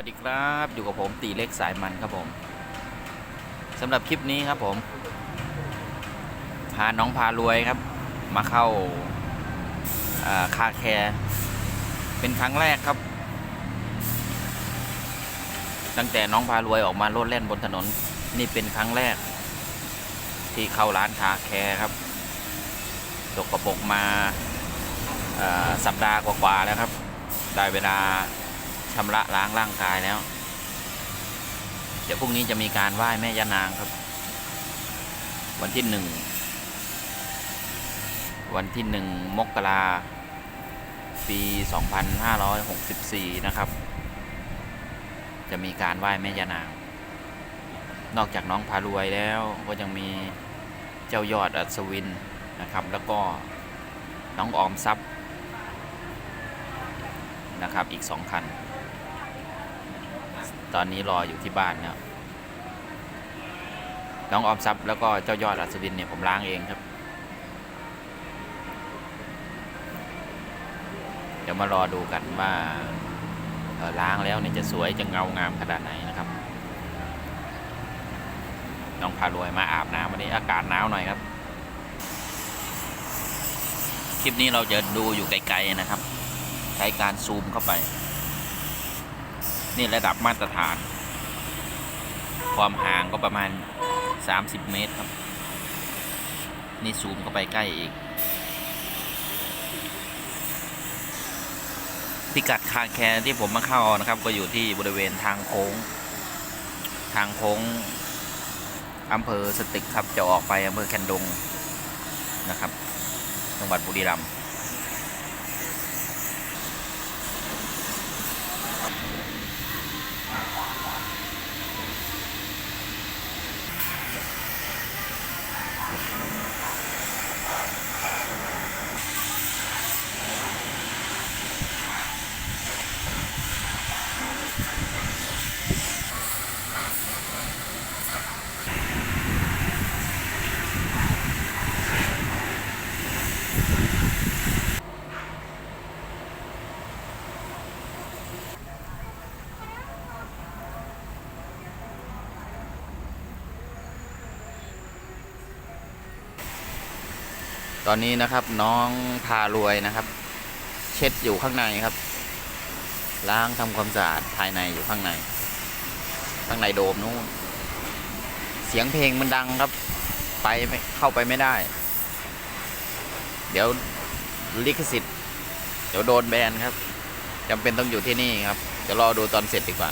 สวัสดีครับอยู่กับผมตีเล็กสายมันครับผมสำหรับคลิปนี้ครับผม พาน้องพารวยครับ มาเข้าคาแคร์เป็นครั้งแรกครับ ตั้งแต่น้องพารวยออกมาโลดแล่นบนถนน นี่เป็นครั้งแรก ที่เข้าร้านคาแคร์ครับตกกระปกมาาสัปดาห์กว่าๆแล้วครับ ได้เวลา ชำระล้างร่างกายแล้ว เดี๋ยวพรุ่งนี้จะมีการไหว้แม่ย่านางครับ วันที่หนึ่งวันที่หนึ่งมกราปี 2564 นะครับ จะมีการไหว้แม่ย่านาง นอกจากน้องพารวยแล้วก็ยังมีเจ้ายอดอัศวินนะครับ แล้วก็น้องออมทรัพย์นะครับ อีกสองคัน ตอนนี้รออยู่ที่บ้านแล้วน้องออมทรัพย์แล้วก็เจ้ายอดอัศวินเนี่ยผมล้างเองครับ เดี๋ยวมารอดูกันว่าล้างแล้วเนี่ยจะสวยจะเงางามขนาดไหนนะครับ น้องพารวยมาอาบน้ำวันนี้อากาศหนาวหน่อยครับ คลิปนี้เราจะดูอยู่ไกลๆนะครับ ใช้การซูมเข้าไป นี่ระดับมาตรฐาน ความห่างก็ประมาณ 30 เมตรครับ นี่ซูมเข้าไปใกล้อีก พิกัดคาแคร์ที่ผมมาเข้านะครับ ก็อยู่ที่บริเวณทางโค้ง ทางโค้งอำเภอสตึกครับจะออกไปอำเภอแคนดงนะครับจังหวัดบุรีรัมย์ ตอนนี้นะครับน้องพารวยนะครับ เช็ดอยู่ข้างในครับ ล้างทำความสะอาดภายในอยู่ข้างใน ข้างในโดมนู้นเสียงเพลงมันดังครับ ไปไม่เข้าไปไม่ได้ เดี๋ยวลิขสิทธิ์ เดี๋ยวโดนแบนครับจำเป็นต้องอยู่ที่นี่ครับ จะรอดูตอนเสร็จดีกว่า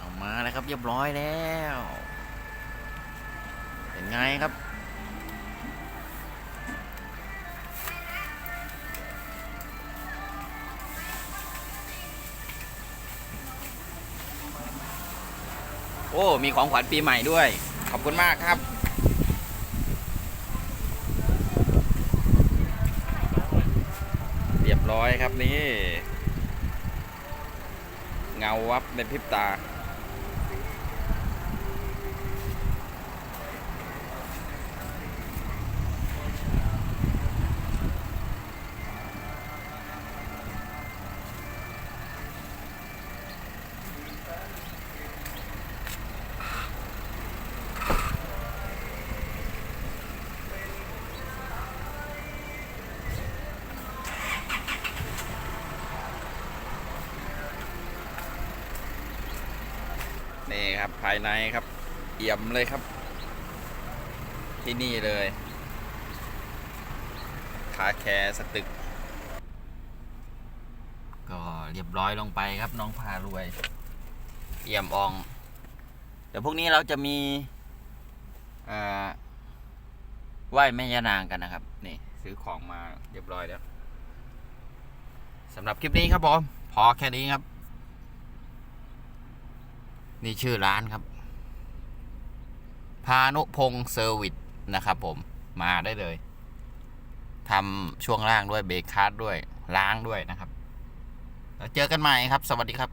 ออกมาแล้วครับ เรียบร้อยแล้ว เป็นไงครับ โอ้ มีของขวัญปีใหม่ด้วย ขอบคุณมากครับเรียบร้อยครับนี่ เงาวับในพริบตา นี่ครับภายในครับ เอี่ยมเลยครับ ที่นี่เลยคาแคร์สตึก ก็เรียบร้อยลงไปครับน้องพารวย เอี่ยมออง เดี๋ยวพวกนี้เราจะมีเอ่อไหว้แม่ยานางกันนะครับ นี่ซื้อของมาเรียบร้อยแล้วสำหรับคลิปนี้ครับผม พอแค่นี้ครับ นี่ชื่อร้านครับ พานุพงศ์เซอร์วิสนะครับผมมาได้เลยทำช่วงล่างด้วยเบรกคาร์ดด้วยล้างด้วยนะครับแล้วเจอกันใหม่ครับ สวัสดีครับ